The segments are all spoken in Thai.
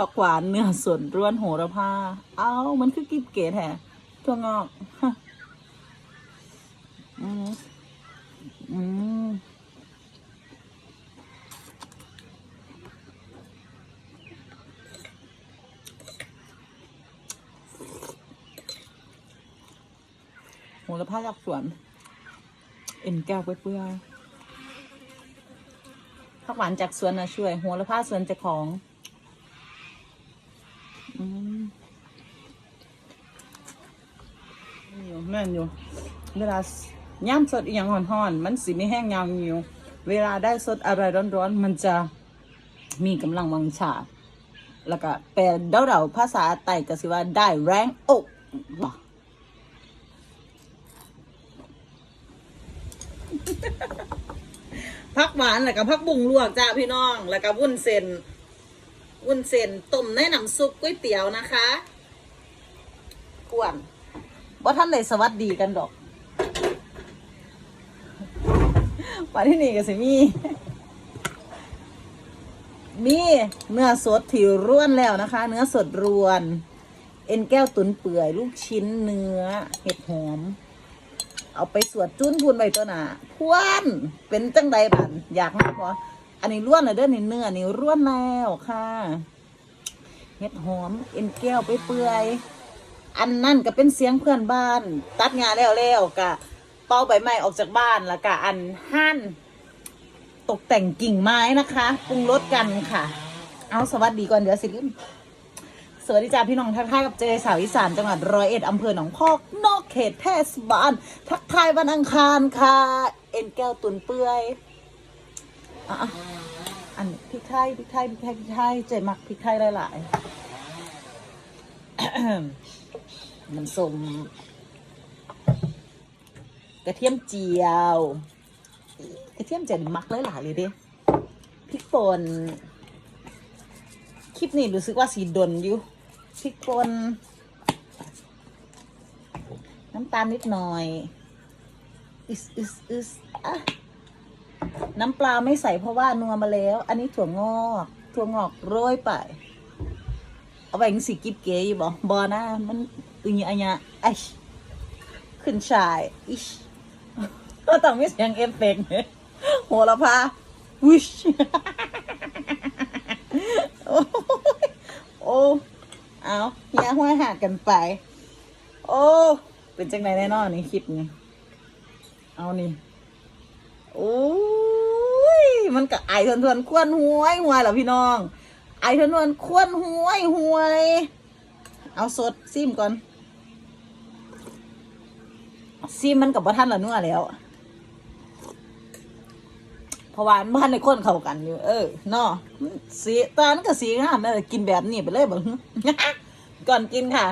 ผักหวานเนื้อสดร่วนโหระพา เอ้ามันคือกิบเกตแฮะถั่วงอกอืมอืมโหระพาจากสวน เอ็นแก้วเปื่อยๆผักหวานจากสวนนะช่วยโหระพาสวนเจากของ อืมั่นอยู่ เวลาย่ำสดอหย่างห่อนๆมันสิไม่แห้งยาวอยู่เวลาได้สดอะไรร้อนๆ มันจะมีกำลังวังชา แล้วก็แปลเดาๆภาษาไต้ก็สิว่าได้แรงอกบ่พักหวานแล้วก็พักบุ้งลวกจ้าพี่น้อง แล้วก็วุ้นเส้นวุ้นเส้นต้มในน้ำซุปก๋วยเตี๋ยวนะคะ กวน ว่าท่านเลยสวัสดีกันดอกวันที่นี่ก็สิมี มีเนื้อสดที่ร่วนแล้วนะคะ เนื้อสดรวน เอ็นแก้วตุนเปื่อย ลูกชิ้นเนื้อ เห็ดหอม เอาไปสวดจุ้นพูนใบตัวหนาพวนเป็นจังใดบันอยากมากวะอันนี้ร่วนเลยเด้อนี่เนื้อนี่ร่วนแล้วค่ะ เห็ดหอม เอ็นแก้วไปเปื่อย อันนั่นก็เป็นเสียงเพื่อนบ้าน ตัดงานแล้วแล้วกะเป่าใบไม้ออกจากบ้านแล้วกะอันหั่นตกแต่งกิ่งไม้นะคะปรุงรสกันค่ะ เอาสวัสดีก่อนเดี๋ยวสิลืมสวัสดีจ้าพี่น้องทักทายกับเจสาวอีสานจังหวัดร้อยเอ็ดอำเภอหนองพอกนอกเขตเทศบาลทักทายวันอังคารค่ะ เอ็นแก้วตุนเปื่อยอะอันพริกไทยพริกไทยพริกไทยพริกไทยเจมักพริกไทยหลายๆ น้ำส้มกระเทียมเจียว กระเทียมเจียวนี่มักหลายเลยเด้พริกป่นคลิปนี้รู้สึกว่าสีดนอยู่พริกป่นน้ำตาลนิดหน่อยอิสอิสอิสอะน้ำปลาไม่ใส่เพราะว่านัวมาแล้ว อันนี้ถั่วงอก ถั่วงอกโรยไป เอาไปสีกิบเก๋อยู่บ่บอนะมัน อึญะอัญะไอชขึ้นชายอิชก็ต้องมีเสียงเอฟเฟกต์เนี่ยโหระพาวิชโอ้ยโอ้เอาเฮียห้วยหาดกันไป โอ้ เป็นจังไดแน่นอนนี่คลิปนี่เอานี่โอ้ยมันก็ไอทวนทวนควนห้วยห้วยเหรอพี่น้อง ไอทวนทวนควนห้วยห้วย เอาสดซิมก่อน ซิมมันกับบ่ท่านละนัวแล้ว เพราะว่ามันบ้านในคนเข้ากันอยู่ เออเนาะสีตอนนั้นก็สีงามแม่กินแบบนี้ไปเลยบ่ก่อนกินค่ะ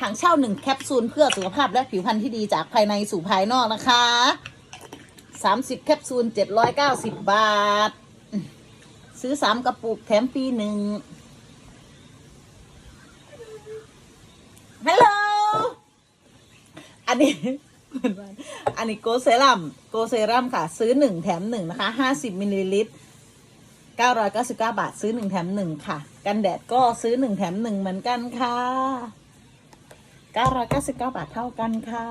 ถังเช่าหนึ่งแคปซูลเพื่อสุขภาพและผิวพรรณที่ดีจากภายในสู่ภายนอกนะคะสามสิบแคปซูลเจ็ดร้อยเก้าสิบบาท ซื้อสามกระปุกแถมฟรีหนึ่งฮัลโหล นนี้ อันนี้โกเซรัมโกเซรัมค่ะ ซื้อหนึ่งแถมหนึ่งนะคะห้าสิบมิลลิลิตรเก้าร้อยเก้าสิบเก้าบาทซื้อหนึ่งแถมหนึ่งค่ะ กันแดดก็ซื้อหนึ่งแถมหนึ่งเหมือนกันค่ะเก้าร้อยเก้าสิบเก้าบาทเท่ากันค่ะ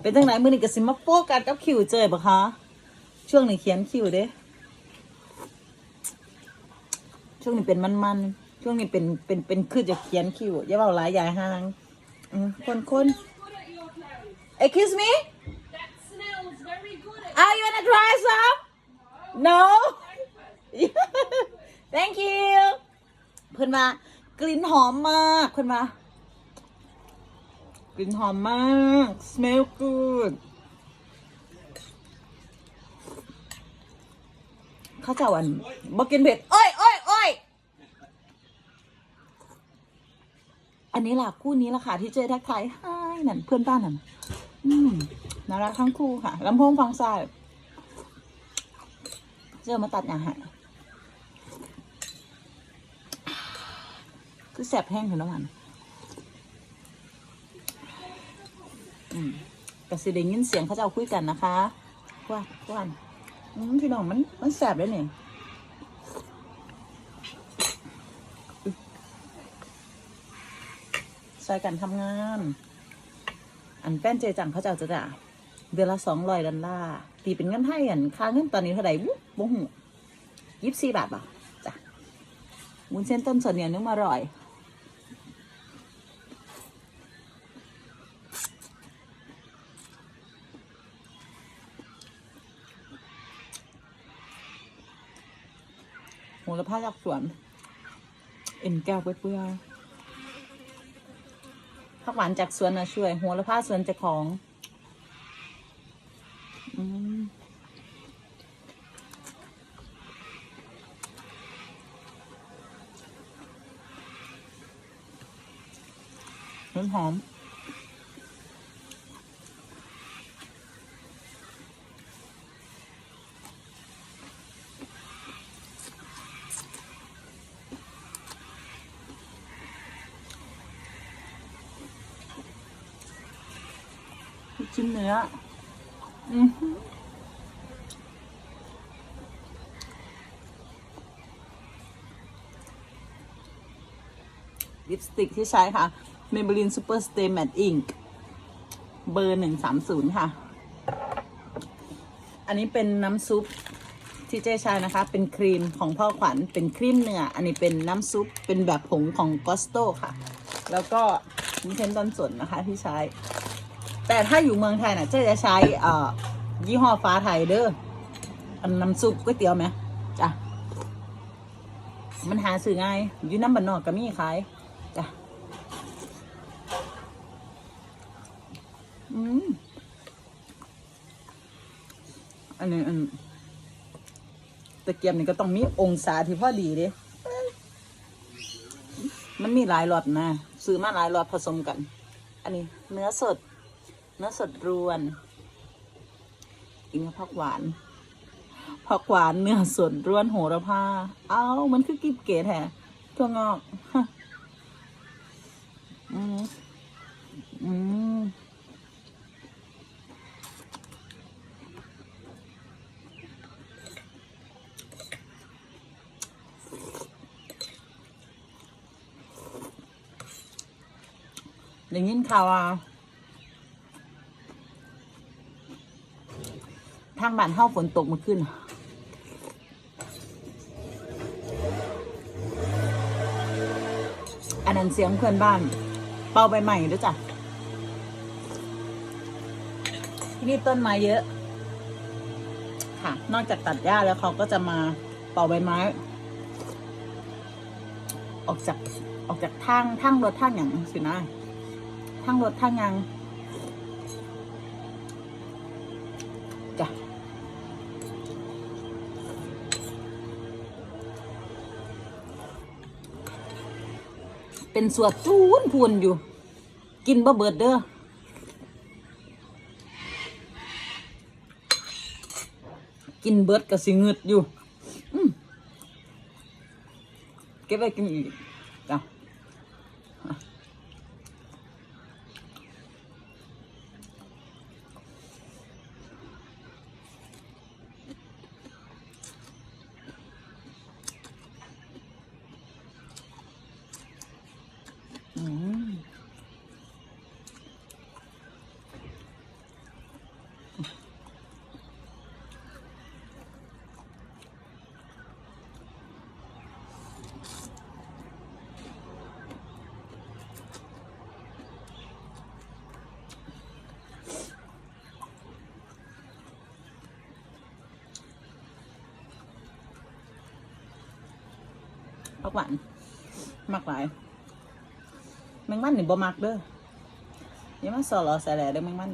เป็นจังไหนมือนี้กสิมาโฟกัสกับคิวเจอปะคะ ช่วงนี้เขียนคิวเด้ช่วงนี้เป็นมันๆช่วงนี้เป็นเป็นเป็นคือจะเขียนคิวอย่าเบาหลายใหญ่ห่างอืมคนคน Excuse me? That smells very good. Are you gonna try some? No? Thank you เพื่อนมากลิ่นหอมมากเพื่อนมากลิ่นหอมมาก smell good เขาจะวันบอกกินเผ็ดโอ้ยโอ้ยโอ้ยอันนี้ล่ะคู่นี้ล่ะค่ะที่เจอทักทายให้นั่นเพื่อนบ้านนั่น น่ารักทั้งคู่ค่ะลำโพงฟังซ่าเจอมาตัดอย่างฮะคือแสบแห้งถึงแล้วมันอืมแต่สิเดยินเสียงเขาจะเอาคุยกันนะคะว่านว่านอืมพี่น้องมันมันแสบเลยเนี่ยใส่กันทำงาน อันแป้นเจจังเขาเจ้าจะจ่าเดือนละสองร้อยดอลลาร์ตีเป็นเงินไทยอันค่าเงินตอนนี้เท่าไหร่บุ๊บ่หูยี่สิบสี่บาทเปล่าจ้ะวุ้นเส้นต้นส่วนเนี่ยนึกมาอร่อยโหระพาจากสวน เอ็นแก้วเปื่อยๆ ผักหวานจากสวนนะช่วย หัวละผ้าสวนเจากของอืมหอม ชิ้นเนื้ออือลิปสติกที่ใช้ค่ะ Maybelline Super Stay Matte Ink เบอร์หนึ่งสามศูนย์ค่ะ อันนี้เป็นน้ำซุปที่เจ๊ใช้นะคะ เป็นครีมของพ่อขวัญ เป็นครีมเนื้อ อันนี้เป็นน้ำซุป เป็นแบบผงของกอสโตค่ะ แล้วก็มีเทนต้นสนนะคะที่ใช้ แต่ถ้าอยู่เมืองไทยน่ะเจ๊จะใช้เอ่อยี่ห้อฟ้าไทยเด้ออันน้ำซุปก๋วยเตี๋ยวไหมจ้ะมันหาซื้อง่ายอยู่น้ำบันนอกก็มีขายจ้ะอืมอันนี้อันตะเกียบนี่ก็ต้องมีองศาที่พอดีเด้มันมีหลายหลอดนะ ซื้อมาหลายหลอดผสมกัน อันนี้ เนื้อสด เนื้อสดรวนอีกนผักหวาน ผักหวานเนื้อสดรวนโหระพา เอ้า มันคือกิบเกตแฮะถั่วงอกฮะอืมอืมอย่างนี้ข่าวอะ ทางบ้านเฮาฝนตกมาขึ้นอันนั้นเสียงเพื่อนบ้าน เป่าใบใหม่ด้วยจ้ะที่นี่ต้นไม้เยอะ ค่ะ นอกจากตัดหญ้าแล้วเขาก็จะมาเป่าใบไม้ ออกจากออกจากทางทางรถทางอย่างสินะทางรถทางยาง เป็นสวดจูนพูนอยู่ กินบ่เบิดเด้อกินเบิดกับสิเงืดอยู่ อืมเก็บไว้กินอีกจ้ะอืม ผักหวานมากหลายแมงมันนี่บ่มักเด้อยังมาสอหลอใส่แหล่เด้อแมงมัน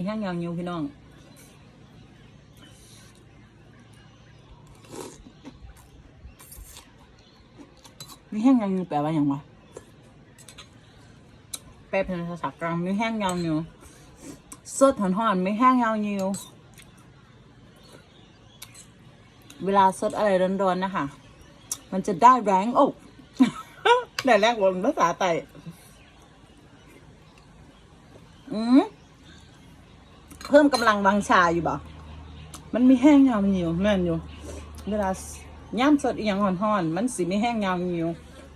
มีแห้งยาวนิ้วพี่น้องมีแห้งยาวนิ้วแปลว่าอย่างไะแปลเป็นภาษากลางมีแห้งยาวนิ้วเสดหอนๆไม่แห้งยาวนิ้วเวลาสดอะไรร้อนๆนะคะ มันจะได้แรงอกได้แรงบนภาษาไต่อืม เพิ่มกำลังวังชาอยู่บ่มันมีแห้งยาวอยู่แม่นอยู่ เวลาย่ำสดอีหยังห่อนๆมันสิมีแห้งยาวอยู่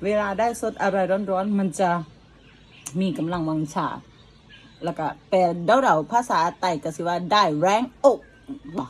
เวลาได้สดอะไรร้อนๆ มันจะมีกำลังวังชา แล้วก็แปลเดาๆภาษาไต้ก็สิว่าได้แรงอกบ่